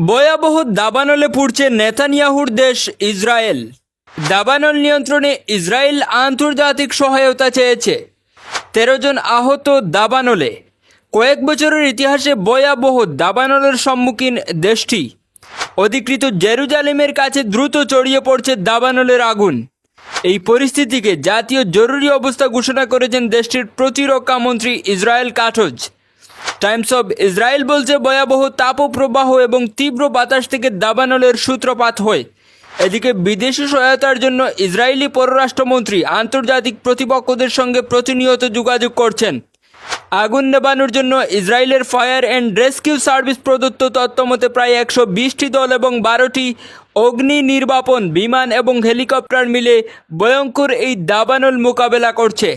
ভয়াবহ দাবানলে পুড়ছে নেতানিয়াহুর দেশ ইসরায়েল। দাবানল নিয়ন্ত্রণে ইসরায়েল আন্তর্জাতিক সহায়তা চেয়েছে। তেরো জন আহত দাবানলে। কয়েক বছরের ইতিহাসে ভয়াবহ দাবানলের সম্মুখীন দেশটি। অধিকৃত জেরুজালেমের কাছে দ্রুত ছড়িয়ে পড়ছে দাবানলের আগুন। এই পরিস্থিতিকে জাতীয় জরুরি অবস্থা ঘোষণা করেছেন দেশটির প্রতিরক্ষা মন্ত্রী Israel Katz. Times of Israel বলছে, ভয়াবহ তাপপ্রবাহ এবং তীব্র বাতাস থেকে দাবানলের সূত্রপাত হয়। এদিকে বিদেশি সহায়তার জন্য ইসরায়েলি পররাষ্ট্রমন্ত্রী আন্তর্জাতিক প্রতিপক্ষদের সঙ্গে প্রতিনিয়ত যোগাযোগ করছেন। আগুন নেবানোর জন্য ইসরায়েলের ফায়ার অ্যান্ড রেস্কিউ সার্ভিস প্রদত্ত তথ্যমতে প্রায় একশো বিশটি দল এবং বারোটি অগ্নি নির্বাপন বিমান এবং হেলিকপ্টার মিলে ভয়ঙ্কর এই দাবানল মোকাবেলা করছে।